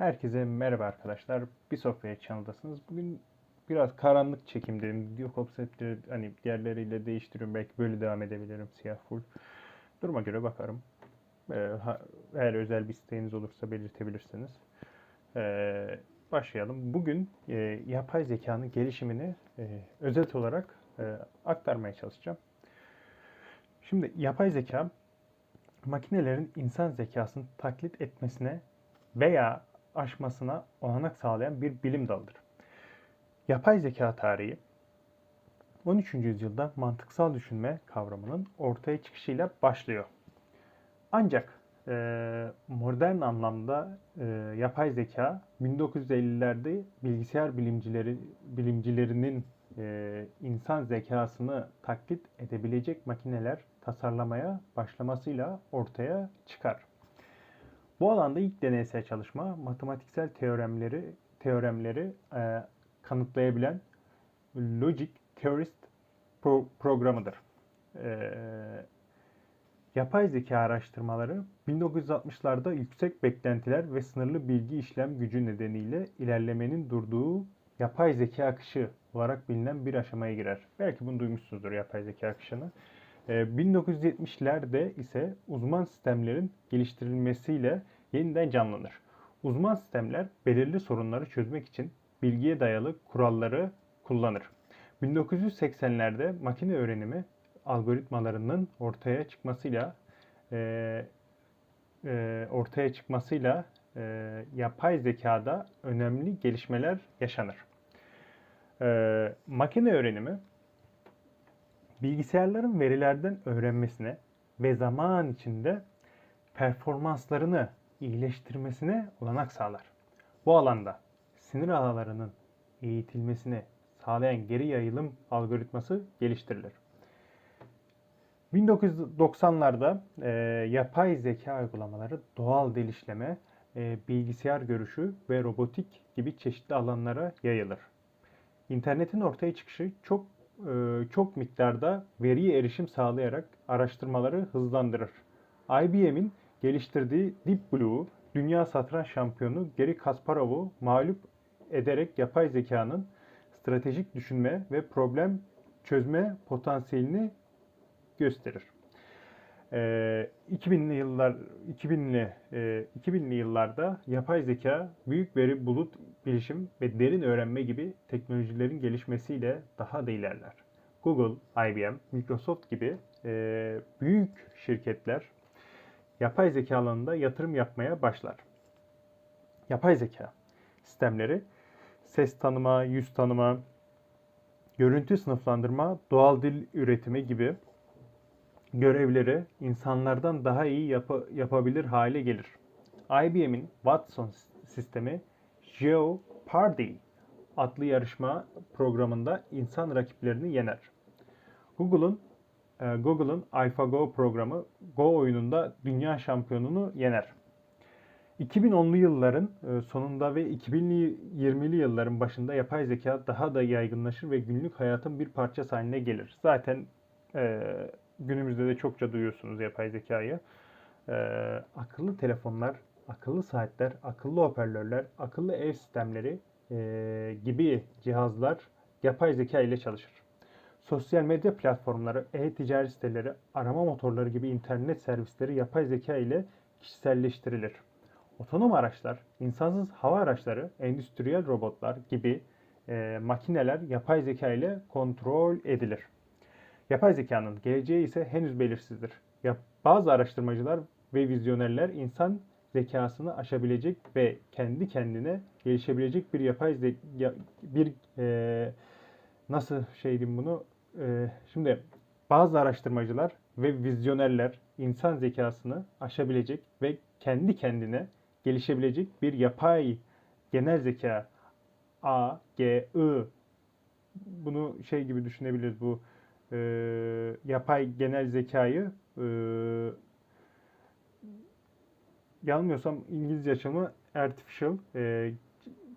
Herkese merhaba arkadaşlar. Bir Software Channel'dasınız. Bugün biraz karanlık çekimdeyim. Video konseptleri hani diğerleriyle değiştiriyorum. Belki böyle devam edebilirim siyah full. Duruma göre bakarım. Ee, eğer özel bir isteğiniz olursa belirtebilirsiniz. Ee, başlayalım. Bugün e, yapay zekanın gelişimini e, özet olarak e, aktarmaya çalışacağım. Şimdi yapay zeka makinelerin insan zekasını taklit etmesine veya aşmasına olanak sağlayan bir bilim dalıdır. Yapay zeka tarihi 13. yüzyılda mantıksal düşünme kavramının ortaya çıkışıyla başlıyor. Ancak e, modern anlamda e, yapay zeka 1950'lerde bilgisayar bilimcileri bilimcilerinin e, insan zekasını taklit edebilecek makineler tasarlamaya başlamasıyla ortaya çıkar. Bu alanda ilk deneysel çalışma matematiksel teoremleri teoremleri e, kanıtlayabilen Logic Theorist pro- programıdır. E, yapay zeka araştırmaları 1960'larda yüksek beklentiler ve sınırlı bilgi işlem gücü nedeniyle ilerlemenin durduğu yapay zeka akışı olarak bilinen bir aşamaya girer. Belki bunu duymuşsunuzdur yapay zeka akışını. Ee, 1970'lerde ise uzman sistemlerin geliştirilmesiyle yeniden canlanır. Uzman sistemler belirli sorunları çözmek için bilgiye dayalı kuralları kullanır. 1980'lerde makine öğrenimi algoritmalarının ortaya çıkmasıyla e, e, ortaya çıkmasıyla e, yapay zekada önemli gelişmeler yaşanır. E, makine öğrenimi bilgisayarların verilerden öğrenmesine ve zaman içinde performanslarını iyileştirmesine olanak sağlar. Bu alanda sinir ağlarının eğitilmesini sağlayan geri yayılım algoritması geliştirilir. 1990'larda e, yapay zeka uygulamaları doğal dil işleme, e, bilgisayar görüşü ve robotik gibi çeşitli alanlara yayılır. İnternetin ortaya çıkışı çok çok miktarda veriye erişim sağlayarak araştırmaları hızlandırır. IBM'in geliştirdiği Deep Blue, dünya satranç şampiyonu Gary Kasparov'u mağlup ederek yapay zekanın stratejik düşünme ve problem çözme potansiyelini gösterir. Ee, 2000'li yıllar 2000'li e, 2000'li yıllarda yapay zeka, büyük veri bulut bilişim ve derin öğrenme gibi teknolojilerin gelişmesiyle daha da ilerler. Google, IBM, Microsoft gibi e, büyük şirketler yapay zeka alanında yatırım yapmaya başlar. Yapay zeka sistemleri ses tanıma, yüz tanıma, görüntü sınıflandırma, doğal dil üretimi gibi görevleri insanlardan daha iyi yap- yapabilir hale gelir. IBM'in Watson sistemi Jeopardy adlı yarışma programında insan rakiplerini yener. Google'un e, Google'ın AlphaGo programı Go oyununda dünya şampiyonunu yener. 2010'lu yılların e, sonunda ve 2020'li yılların başında yapay zeka daha da yaygınlaşır ve günlük hayatın bir parçası haline gelir. Zaten e, günümüzde de çokça duyuyorsunuz yapay zekayı. E, akıllı telefonlar, akıllı saatler, akıllı hoparlörler, akıllı ev sistemleri e, gibi cihazlar yapay zeka ile çalışır. Sosyal medya platformları, e-ticaret siteleri, arama motorları gibi internet servisleri yapay zeka ile kişiselleştirilir. Otonom araçlar, insansız hava araçları, endüstriyel robotlar gibi e, makineler yapay zeka ile kontrol edilir. Yapay zekanın geleceği ise henüz belirsizdir. Ya, bazı araştırmacılar ve vizyonerler insan zekasını aşabilecek ve kendi kendine gelişebilecek bir yapay zeka bir e, nasıl şey diyeyim bunu? E, şimdi bazı araştırmacılar ve vizyonerler insan zekasını aşabilecek ve kendi kendine gelişebilecek bir yapay genel zeka A, G, I bunu şey gibi düşünebiliriz bu e, yapay genel zekayı e, yanılmıyorsam İngilizce açılımı Artificial e,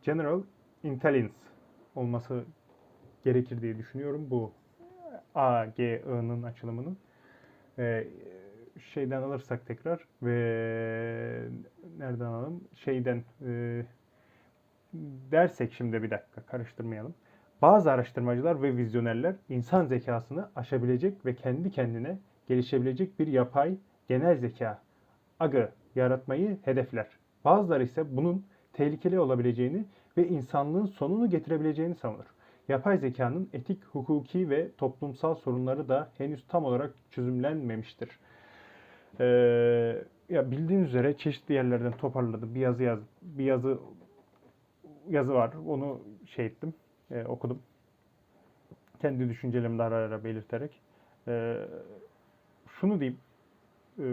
General Intelligence olması gerekir diye düşünüyorum bu A, G, I'nın açılımının. E, şeyden alırsak tekrar ve nereden alalım? Şeyden e, dersek şimdi bir dakika karıştırmayalım. Bazı araştırmacılar ve vizyonerler insan zekasını aşabilecek ve kendi kendine gelişebilecek bir yapay genel zeka agı yaratmayı hedefler. Bazıları ise bunun tehlikeli olabileceğini ve insanlığın sonunu getirebileceğini savunur. Yapay zekanın etik, hukuki ve toplumsal sorunları da henüz tam olarak çözümlenmemiştir. Ee, ya bildiğiniz üzere çeşitli yerlerden toparladım. Bir yazı yaz, bir yazı yazı var. Onu şey ettim, e, okudum. Kendi düşüncelerimi ara ara belirterek. E, şunu diyeyim. E,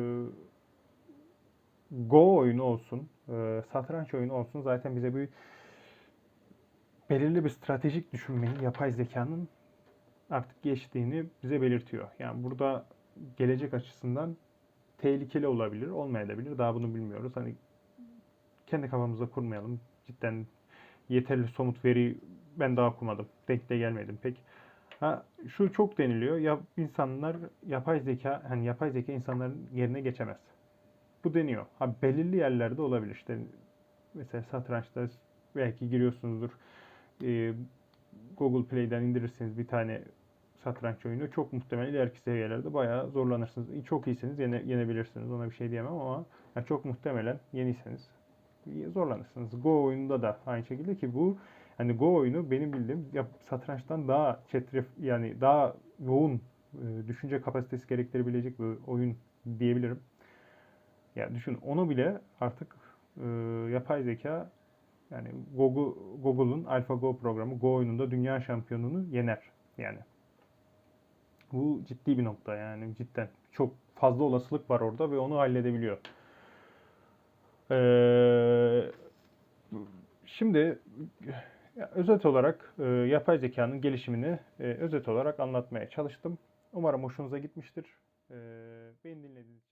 Go oyunu olsun, e, satranç oyunu olsun zaten bize bir belirli bir stratejik düşünmeyi yapay zekanın artık geçtiğini bize belirtiyor. Yani burada gelecek açısından tehlikeli olabilir, olmayabilir. Daha bunu bilmiyoruz. Hani kendi kafamızda kurmayalım. Cidden yeterli somut veri ben daha kurmadım. Denk de gelmedim pek. Ha, şu çok deniliyor. Ya insanlar yapay zeka hani yapay zeka insanların yerine geçemez. Bu deniyor. Ha belirli yerlerde olabilir. İşte mesela satrançta belki giriyorsunuzdur. Ee, Google Play'den indirirseniz bir tane satranç oyunu çok muhtemel ileriki seviyelerde bayağı zorlanırsınız. Çok iyisiniz yene, yenebilirsiniz. Ona bir şey diyemem ama yani çok muhtemelen yeniyseniz zorlanırsınız. Go oyununda da aynı şekilde ki bu hani Go oyunu benim bildiğim ya, satrançtan daha çetref yani daha yoğun e, düşünce kapasitesi gerektirebilecek bir oyun diyebilirim. Ya düşün onu bile artık e, yapay zeka yani Google Google'un AlphaGo programı Go oyununda dünya şampiyonunu yener yani. Bu ciddi bir nokta yani cidden. Çok fazla olasılık var orada ve onu halledebiliyor. Ee, şimdi özet olarak e, yapay zekanın gelişimini e, özet olarak anlatmaya çalıştım. Umarım hoşunuza gitmiştir. E, beni dinlediğiniz